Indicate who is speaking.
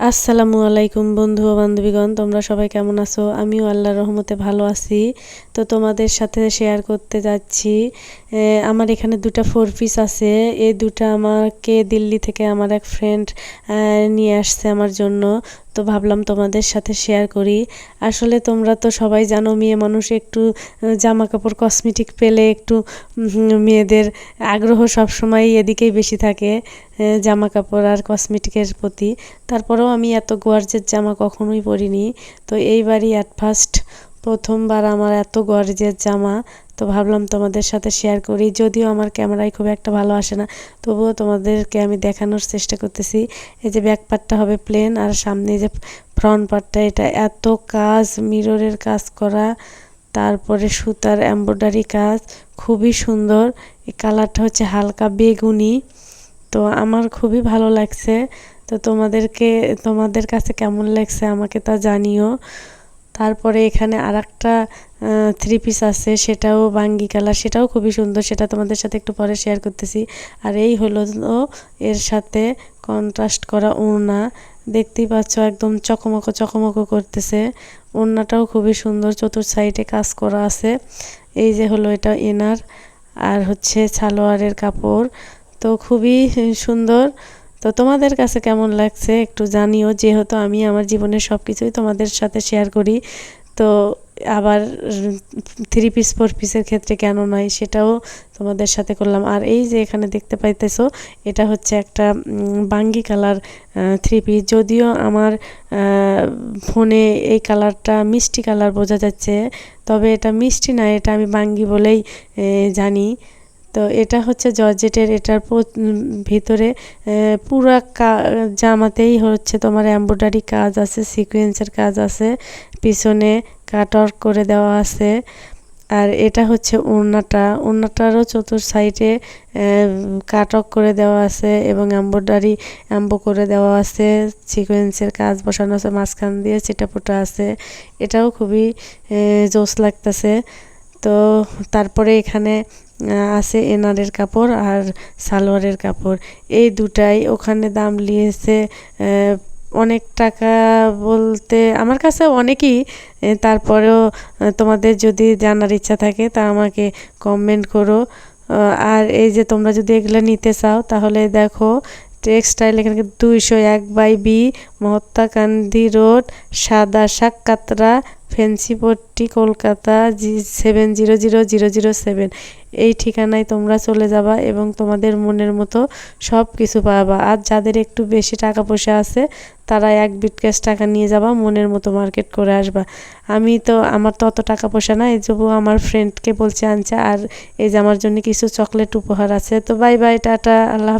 Speaker 1: আসসালামু আলাইকুম বন্ধু ও বান্ধবীগণ, তোমরা সবাই কেমন আছো? আমিও আল্লাহর রহমতে ভালো আছি। তো তোমাদের সাথে শেয়ার করতে যাচ্ছি। আমার এখানে দুটা ফোর পিস আছে। এই দুটা আমাকে দিল্লি থেকে আমার এক ফ্রেন্ড নিয়ে আসছে আমার জন্য। তো ভাবলাম তোমাদের সাথে শেয়ার করি। আসলে তোমরা তো সবাই জানো, মেয়ে মানুষ একটু জামা কাপড় কসমেটিক পেলে একটু মেয়েদের আগ্রহ সবসময় এদিকেই বেশি থাকে জামা কাপড় আর কসমেটিকের প্রতি। তারপরেও আমি এত গোয়ার্জের জামা কখনোই পরিনি। তো এইবারই অ্যাট ফার্স্ট প্রথমবার আমার এত গর্জের জামা, তো ভাবলাম তোমাদের সাথে শেয়ার করি। যদিও আমার ক্যামেরায় খুব একটা ভালো আসে না, তবুও তোমাদেরকে আমি দেখানোর চেষ্টা করতেছি। এই যে ব্যাক পার্টটা হবে প্লেন আর সামনে যে ফ্রন্ট পার্টটা এটা এত কাজ মিররের কাজ করা, তারপরে সুতার এমব্রয়ডারি কাজ, খুবই সুন্দর। এই কালারটা হচ্ছে হালকা বেগুনি, তো আমার খুবই ভালো লাগছে। তো তোমাদেরকে, তোমাদের কাছে কেমন লাগছে আমাকে তা জানিও। তারপরে এখানে আর একটা থ্রি পিস আছে, সেটাও বাঙ্গি কালার সেটাও খুবই সুন্দর, সেটা তোমাদের সাথে একটু পরে শেয়ার করতেছি। আর এই হলো এর সাথে কন্ট্রাস্ট করা ওড়না, দেখতেই পাচ্ছ একদম চকমকো চকমকো করতেছে। ওড়নাটাও খুবই সুন্দর, চতুর সাইডে কাজ করা আছে। এই যে হলো এটা এনার, আর হচ্ছে সালোয়ারের কাপড়, তো খুবই সুন্দর। তো তোমাদের কাছে কেমন লাগছে একটু জানিও, যেহেতু আমি আমার জীবনের সব কিছুই তোমাদের সাথে শেয়ার করি। তো আবার থ্রি পিস ফোর পিসের ক্ষেত্রে কেন নয় সেটাও তোমাদের সাথে করলাম। আর এই যে এখানে দেখতে পাইতেছো, এটা হচ্ছে একটা বাঙ্গি কালার থ্রি পিস যদিও আমার ফোনে এই কালারটা মিষ্টি কালার বোঝা যাচ্ছে, তবে এটা মিষ্টি না, এটা আমি বাঙ্গি বলেই জানি। তো এটা হচ্ছে জর্জেটের, এটার ভিতরে পুরা জামাতেই হচ্ছে তোমার এমব্রয়ডারি কাজ আছে সিকোয়েন্সের কাজ আছে, পিছনে কাট করে দেওয়া আছে। আর এটা হচ্ছে ওড়নাটা, ওড়নাটারও চতুর সাইডে কাটক করে দেওয়া আছে এবং এম্ব্রয়ডারি অ্যাম্বো করে দেওয়া আছে সিকোয়েন্সের কাজ বসানো আছে, মাঝখান দিয়ে চিটাপোটা আছে। এটাও খুবই জোস লাগতেছে। তো তারপরে এখানে আছে এনারের কাপড় আর সালোয়ারের কাপড়। এই দুটাই ওখানে দাম নিয়েছে অনেক টাকা বলতে আমার কাছে অনেকই। তারপরেও তোমাদের যদি জানার ইচ্ছা থাকে তা আমাকে কমেন্ট করো। আর এই যে তোমরা যদি এগুলো নিতে চাও, তাহলে দেখো টেক্সটাইল এখানে দুইশো এক by B Mahatma Gandhi road, সাদা শাক কাতরা ফেন্সিপট্টি কলকাতা জি seven zero zero zero zero seven. এই ঠিকানায় তোমরা চলে যাবা এবং তোমাদের মনের মতো সব কিছু পাবা। আর যাদের একটু বেশি টাকা পয়সা আছে, তারা এক বিটকেস টাকা নিয়ে যাবা, মনের মতো মার্কেট করে আসবা। আমি তো, আমার তো অত টাকা পয়সা না এই যবু আমার ফ্রেন্ডকে বলছে, আনছে, আর এই যে আমার জন্য কিছু চকলেট উপহার আছে। তো বাই বাই টাটা, আল্লাহ